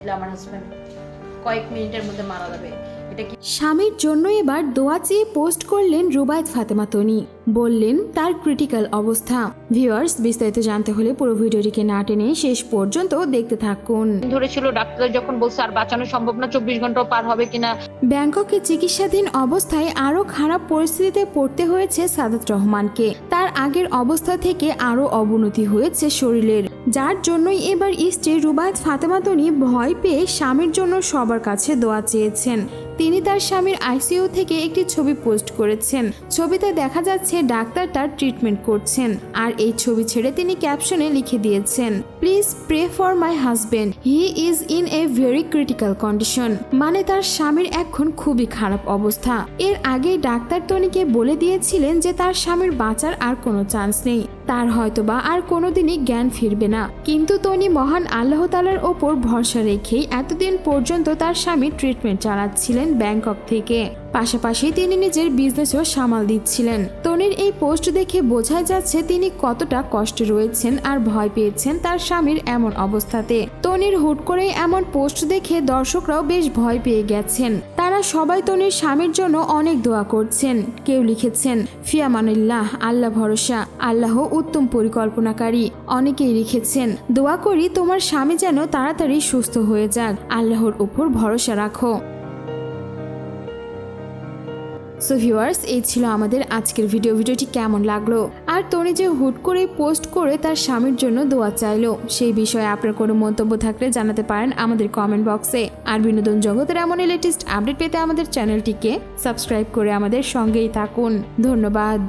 আমার হাজব্যান্ড কয়েক মিনিটের মধ্যে মারা যাবে। এটা কি স্বামীর জন্য এবার দোয়া চেয়ে পোস্ট করলেন রুবায়ত ফাতেমা তনি। বললেন তার ক্রিটিক্যাল অবস্থা। ভিউয়ার্স বিস্তারিত জানতে হলে পুরো ভিডিওটিকে না টেনে শেষ পর্যন্ত দেখতে থাকুন। ধরেছিল ডাক্তার যখন বলছে আর বাঁচানো সম্ভব না চব্বিশ ঘণ্টা পার হবে কিনা? ব্যাংককে চিকিৎসাধীন অবস্থায় আরও খারাপ পরিস্থিতিতে পড়তে হয়েছে সাদাত রহমানকে। তার আগের অবস্থা থেকে আরও অবনতি হয়েছে শরীরের। যার জন্যই এবার স্ত্রী রুবায়ত ফাতেমা তনি ভয় পেয়ে স্বামীর জন্য সবার কাছে দোয়া চেয়েছেন। তিনি তার স্বামীর আইসিইউ থেকে একটি ছবি পোস্ট করেছেন। ছবিতে দেখা যাচ্ছে ডাক্তার তার ট্রিটমেন্ট করছেন আর এই ছবি ছেড়ে তিনি ক্যাপশনে লিখে দিয়েছেন, please pray for my husband, he is in a very critical condition. মানে তার স্বামীর এখন খুবই খারাপ অবস্থা। এর আগেই ডাক্তার টনিকে বলে দিয়েছিলেন যে তার স্বামীর বাঁচার আর কোনো চান্স নেই। তার হয়তোবা আর কোনোদিনই জ্ঞান ফিরবে না। কিন্তু তনি মহান আল্লাহ তালার ওপর ভরসা রেখেই এতদিন পর্যন্ত তার স্বামী ট্রিটমেন্ট চালাচ্ছিলেন ব্যাংকক থেকে। পাশাপাশি তিনি নিজের বিজনেসও সামাল দিচ্ছিলেন। তনির এই পোস্ট দেখে বোঝা যাচ্ছে তিনি কতটা কষ্টে রয়েছেন আর ভয় পেয়েছেন তার স্বামীর এমন অবস্থাতে। তনির হুট করে এমন পোস্ট দেখে দর্শকরাও বেশ ভয় পেয়ে গেছেন। তারা সবাই তনির স্বামীর জন্য অনেক দোয়া করছেন। কেউ লিখেছেন ফিয়ামানুল্লাহ আল্লাহ ভরসা, আল্লাহ উত্তম পরিকল্পনাকারী। অনেকেই লিখেছেন, দোয়া করি তোমার স্বামী যেন তাড়াতাড়ি সুস্থ হয়ে যাক, আল্লাহর উপর ভরসা রাখো। সো ভিউয়ার্স এই ছিল আমাদের আজকের ভিডিও ভিডিওটি কেমন লাগল? আর তনি যে হুট করে পোস্ট করে তার স্বামীর জন্য দোয়া চাইলো, সেই বিষয়ে আপনার কোনো মন্তব্য থাকলে জানাতে পারেন আমাদের কমেন্ট বক্সে আর বিনোদন জগতের এমন লেটেস্ট আপডেট পেতে আমাদের চ্যানেলটিকে সাবস্ক্রাইব করে আমাদের সঙ্গেই থাকুন। ধন্যবাদ।